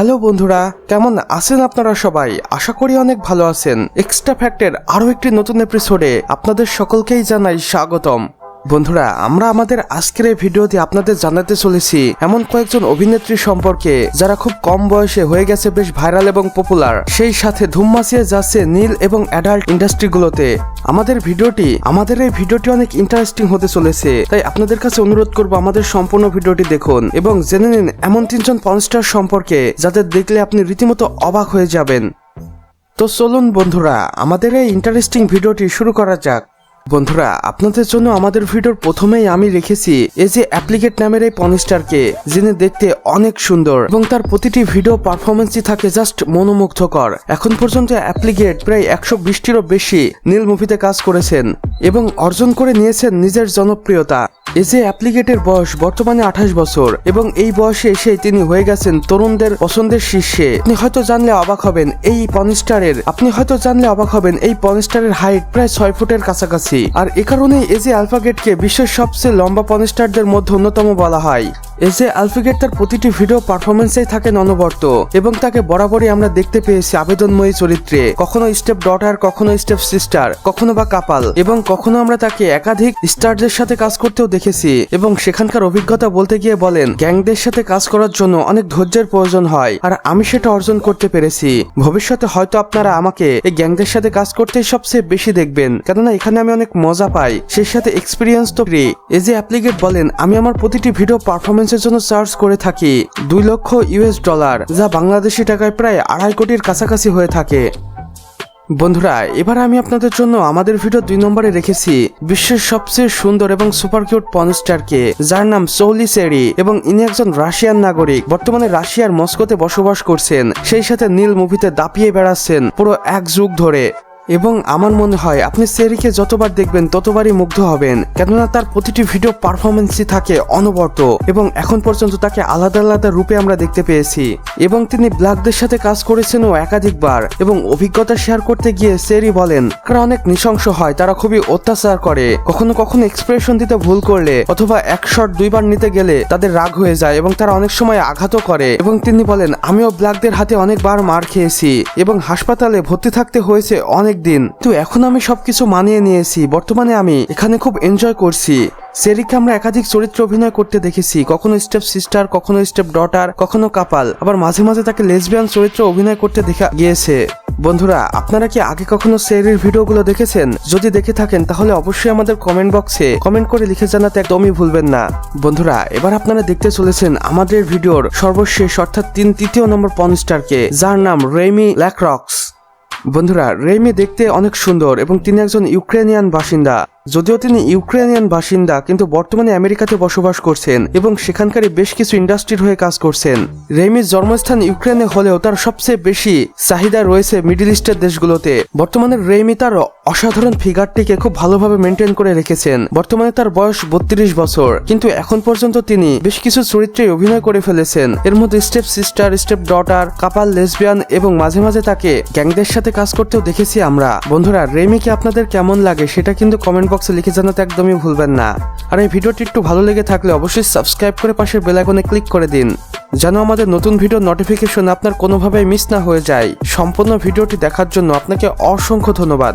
Hello বন্ধুরা, কেমন আছেন আপনারা সবাই? আশা করি অনেক ভালো আছেন। এক্সট্রা ফ্যাক্টের আরও একটি নতুন এপিসোডে আপনাদের সকলকেই জানাই স্বাগতম। বন্ধুরা, আমরা আমাদের আজকের এই ভিডিওতে আপনাদের জানাতে চলেছি এমন কয়েকজন অভিনেত্রী সম্পর্কে যারা খুব কম বয়সে হয়ে গেছে, বেশ ভাইরাল এবং পপুলার সেই সাথে ধুম মাসিয়ে যাচ্ছে নীল এবং অ্যাডাল্ট ইন্ডাস্ট্রিগুলোতে আমাদের ভিডিওটি, আমাদের এই ভিডিওটি অনেক ইন্টারেস্টিং হতে চলেছে, তাই আপনাদের কাছে অনুরোধ করব আমাদের সম্পূর্ণ ভিডিওটি দেখুন এবং জেনে নিন এমন তিনজন পনস্টার সম্পর্কে যাদের দেখলে আপনি রীতিমতো অবাক হয়ে যাবেন। তো চলুন বন্ধুরা, আমাদের এই ইন্টারেস্টিং ভিডিওটি শুরু করা যাক। বন্ধুরা, আপনাদের জন্য আমাদের ভিডিওর প্রথমেই আমি রেখেছি এই যে অ্যাপ্লিকেট নামের এই পনিস্টারকে, যিনি দেখতে অনেক সুন্দর এবং তার প্রতিটি ভিডিও পারফরমেন্সই থাকে জাস্ট মনোমুগ্ধকর। এখন পর্যন্ত অ্যাপ্লিকেট প্রায় একশো বিশটিরও বেশি নীল মুভিতে কাজ করেছেন এবং অর্জন করে নিয়েছেন নিজের জনপ্রিয়তা। যে অ্যাপ্লিকেটের বয়স বর্তমানে আঠাশ বছর এবং এই বয়সে এসে তিনি হয়ে গেছেন তরুণদের পছন্দের শীর্ষে। আপনি হয়তো জানলে অবাক হবেন, এই পনিস্টারের আপনি হয়তো জানলে অবাক হবেন, এই পনিস্টারের হাইট প্রায় ছয় ফুটের কাছাকাছি। আর এ কারণে যে আলফাগেটকে বিশ্বের সবচেয়ে লম্বা পনিস্টারদের মধ্যে অন্যতম বলা হয়। যে আলফাগেট তার প্রতিটি ভিডিও পারফরমেন্সেই থাকেন অনবর্ত এবং তাকে বরাবরই আমরা দেখতে পেয়েছি আবেদনময়ী চরিত্রে। কখনো স্টেপ ডটার কখনো স্টেপ সিস্টার কখনো বা কাপাল এবং কখনো আমরা তাকে একাধিক স্টারদের সাথে কাজ করতেও দেখেছি এবং সেখানকার অভিজ্ঞতা বলতে গিয়ে বলেন, গ্যাংদের সাথে কাজ করার জন্য অনেক ধৈর্যের প্রয়োজন হয়, আর আমি সেটা অর্জন করতে পেরেছি। ভবিষ্যতে হয়তো আপনারা আমাকে এই গ্যাংদের সাথে কাজ করতেই সবচেয়ে বেশি দেখবেন, কেননা এখানে আমি অনেক মজা পাই। সেই সাথে এক্সপিরিয়েন্স তো ফ্রি এই যে অ্যাপ্লিকেট বলেন, আমি আমার প্রতিটি ভিডিও পারফরমেন্সের জন্য চার্জ করে থাকি। দুই লক্ষ ইউএস ডলার যা বাংলাদেশি টাকায় প্রায় আড়াই কোটির কাছাকাছি হয়ে থাকে। বন্ধুরা, এবার আমি আপনাদের জন্য আমাদের ভিডিও দুই নম্বরে রেখেছি বিশ্বের সবচেয়ে সুন্দর এবং সুপার কিউট পনস্টারকে যার নাম সৌলি সেরি এবং ইনি একজন রাশিয়ান নাগরিক। বর্তমানে রাশিয়ার মস্কোতে বসবাস করছেন। সেই সাথে নীল মুভিতে দাপিয়ে বেড়াচ্ছেন পুরো এক যুগ ধরে। এবং আমার মনে হয় আপনি সেরিকে যতবার দেখবেন, ততবারই মুগ্ধ হবেন। কেননা তার প্রতিটি ভিডিও পারফরমেন্সই থাকে অনবরত এবং এখন পর্যন্ত তাকে আলাদা আলাদা রূপে আমরা দেখতে পেয়েছি। এবং তিনি ব্ল্যাকদের সাথে কাজ করেছেনও একাধিকবার এবং অভিজ্ঞতা শেয়ার করতে গিয়ে সেরি বলেন তারা অনেক নৃশংস হয়, তারা খুবই অত্যাচার করে। কখনো কখনো এক্সপ্রেশন দিতে ভুল করলে অথবা এক শট দুইবার নিতে গেলে তাদের রাগ হয়ে যায় এবং তারা অনেক সময় আঘাতও করে। এবং তিনি বলেন, আমিও ব্ল্যাকদের হাতে অনেকবার মার খেয়েছি এবং হাসপাতালে ভর্তি থাকতে হয়েছে অনেক দিন। তো এখন আমি সবকিছু মানিয়ে নিয়েছি। বর্তমানে আমি এখানে খুব এনজয় করছি। সেরিকে আমরা একাধিক চরিত্র অভিনয় করতে দেখেছি। কখনো স্টেপ সিস্টার কখনো স্টেপ ডটার কখনো কাপাল আবার মাঝে মাঝে তাকে লেসবিয়ান চরিত্র অভিনয় করতে দেখা গিয়েছে। বন্ধুরা, আপনারা কি আগে কখনো সেরির ভিডিওগুলো দেখেছেন? যদি দেখে থাকেন, তাহলে অবশ্যই আমাদের কমেন্ট বক্সে কমেন্ট করে লিখে জানাতে একদমই ভুলবেন না। বন্ধুরা, এবার আপনারা দেখতে চলেছেন আমাদের ভিডিওর সর্বশেষ, অর্থাৎ তিন তৃতীয় নম্বর পনস্টারকে যার নাম রেমি ল্যাকরক্স। বন্ধুরা রেমি দেখতে অনেক সুন্দর এবং তিনি একজন ইউক্রেনিয়ান বাসিন্দা। যদিও তিনি ইউক্রেনিয়ান বাসিন্দা, কিন্তু বর্তমানে আমেরিকাতে বসবাস করছেন এবং সেখানকার বেশ কিছু ইন্ডাস্ট্রির হয়ে কাজ করছেন। রেমির জন্মস্থান ইউক্রেনে হলেও তার সবচেয়ে বেশি চাহিদা রয়েছে মিডিল ইস্টের দেশগুলোতে। বর্তমানে রেমি তার অসাধারণ ফিগারটিকে খুব ভালোভাবে মেনটেন করে রেখেছেন। বর্তমানে তার বয়স বত্রিশ বছর, কিন্তু এখন পর্যন্ত তিনি বেশ কিছু চরিত্রে অভিনয় করে ফেলেছেন। এর মধ্যে step sister, step daughter, couple lesbian এবং মাঝে মাঝে তাকে গ্যাংদের সাথে কাজ করতেও দেখেছি আমরা। বন্ধুরা, রেমিকে আপনাদের কেমন লাগে সেটা কিন্তু কমেন্ট বক্সে লিখে জানাতে একদমই ভুলবেন না। আর এই ভিডিওটি একটু ভালো লেগে থাকলে অবশ্যই সাবস্ক্রাইব করে পাশের বেল আইকনে ক্লিক করে দিন। যেন আমাদের নতুন ভিডিও নোটিফিকেশন আপনার কোনোভাবেই মিস না হয়ে যায়। সম্পূর্ণ ভিডিওটি দেখার জন্য আপনাকে অসংখ্য ধন্যবাদ।